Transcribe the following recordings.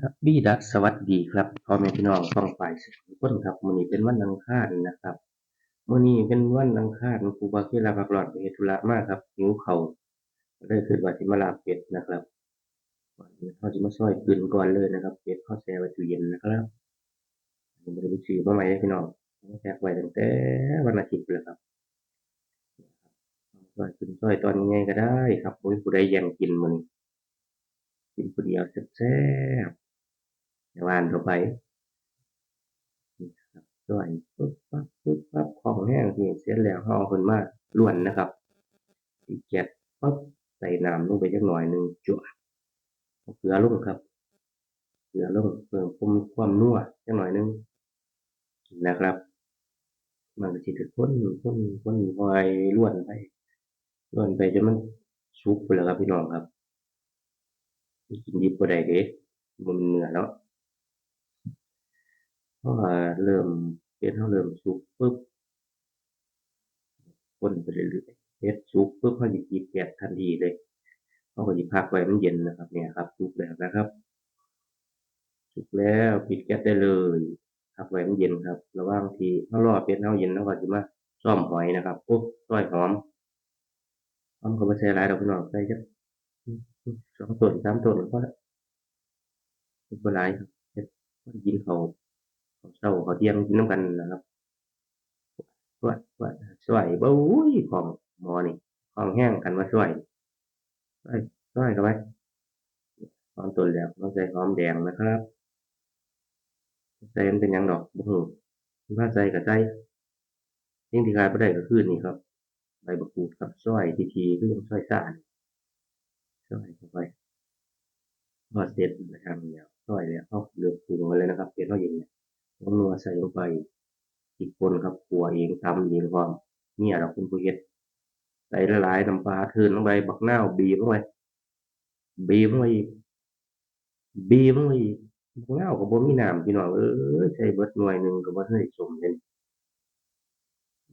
บบีดัสสวัสดีครับพ่อแม่พี่น้องต้องฝ่ายสุขทุกคนครับมื้อนี้เป็นวันอังคารนะครับมื้อนี้เป็นวันอังคารครูบาเวลาพักร้อนไปเฮ็ดธุระมากครับหิวเขาวก็เลยคิดว่าสิมาลาเป็ดนะครับก่อนอื่นเราสิมาซอยกลืนก่อนเลยนะครับเป็ดเราแช่ไว้ตู้เย็นนะครับผมบ่ได้ไปซื้อมาใหม่เด้พี่น้องแช่ไว้ตั้งแต่วันอาทิตย์พู้นแหละครับซอยกลืนซอยตอนใหญ่ๆก็ได้ครับบ่มีผู้ใดแย่งกินมื้อนี้กินผู้เดียวแซ่บ วานเข้าไปนี่ครับซอยปึ๊บปั๊บปึ๊บปั๊บของแห้งที่เสร็จแล้วเราเอาขึ้นมากล้วนนะครับอีกแก๊สปั๊บใส่น้ำลงไปจักหน่อยหนึ่งจั่วเกลือลงครับเกลือลงเพิ่มความความนัวจักหน่อยหนึ่งนะครับ มันก็สิได้คนคนคนคอยล้วนไปล้วนไปจนมันสุกพู้นแล้วครับพี่น้องครับกินดิบบ่ได้เด้มันเนื้อเนาะ เพราะว่าเริ่มเฮ็ดเราเริ่มสุกปึ๊บคนไปเรื่อยๆเฮ็ดสุกปึ๊บเราสิปิดแก๊สทันทีเลยเราก็สิพักไว้มันเย็นนะครับเนี่ยครับสุกแล้วนะครับสุกแล้วปิดแก๊สได้เลยพักไว้มันเย็นครับ ระหว่างที่เรารอเป็ดเราเย็นเราก็สิมาซ้อมหอยนะครับโอ้ซอยหอมหอมก็บ่ใส่หลายดอกพี่น้องใส่จักสองต้นสามต้นก็พอแล้วบ่หลายครับกินข้า วข้าเขาเที่ยงกินนำกันนะครับสวยสวยสวยบ่อุ้ยของหมอนี่ของแห้งกันว่าสวยสวยสวยเข้าไปหอมต้นแล้วต้องใส่หอมแดงนะครับใส่มันเป็นยังดอกบ่ฮู้ถ้าใส่ก็ใส่สิ่งที่ขาดบ่ได้ก็คือนี่ครับ ใบมะกรูดครับซอยทีๆคือจั่งซอยซ่านี่ซอยเข้าไปพอเสร็จนะครับแล้วซอยแล้วเราเลือกปรุงเลยนะครับเป็ดเราเย็นเนี่ย ผงนัวใส่ลงไปพริกป่นครับคั่วเองตำเองพร้อมเมียเราเป็นผู้เฮ็ดใส่หลายๆน้ำปลาเทินลงไปบักนาบีบลงไปบีบลงไปบีบลงไปบักนาก็บ่มีน้ำพี่น้องเอ้ยใส่เบิดหน่วยหนึ่งก็บ่ทันได้สมเดะ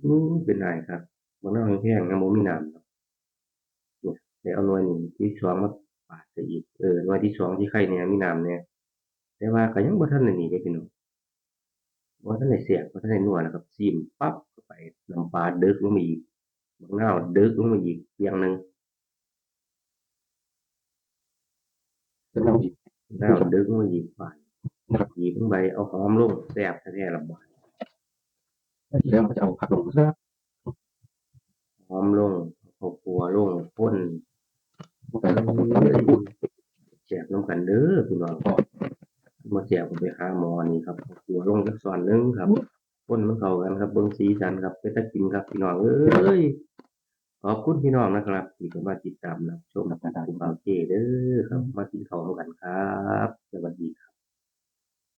นี่เป็นได้ครับบักนาแห้งๆยังบ่มีน้ำครับเนี่ยได้เอาหน่วยหนึ่งที่สองมาปาดใส่อีกเออหน่วยที่สองที่ไข่แหน่ยมีน้ำแหน่ยแต่ว่าก็ยังบ่ทันได้นี่เด้พี่น้อง บ่ทันได้แซ่บบ่ทันได้นัวนะครับซิมปั๊บเข้าไปน้ำปลาเดึกลงมาอีกบักนาวดึกลงมาอีกเพียงหนึ่งเป็นเราอีกนาวดึกลงมาอีกบาดอีกลงไปเอาหอมลงแซ่บแท้ๆละบาดแล้วเราจะเอาผักลงซะหอมลงเอาข้าวคั่วลงพ่นแต่เราของเราไม่พูดแซ่บน้ำกันเด้อพี่น้อง มาแซ่บก็ไปหาหมอนี่ครับข้าวคั่วลงจักส่วนหนึงครับพ่นมันเข้ากันครับเบิ่งสีสันครับเป็นตากินครับพี่น้องเอ้ยขอบคุณพี่น้องนะครับที่เข้ามาติดตามรับชมกับการคุณบ่าวเจเด้อครับ มากินข้าวนำกันครับ สวัสดีครับ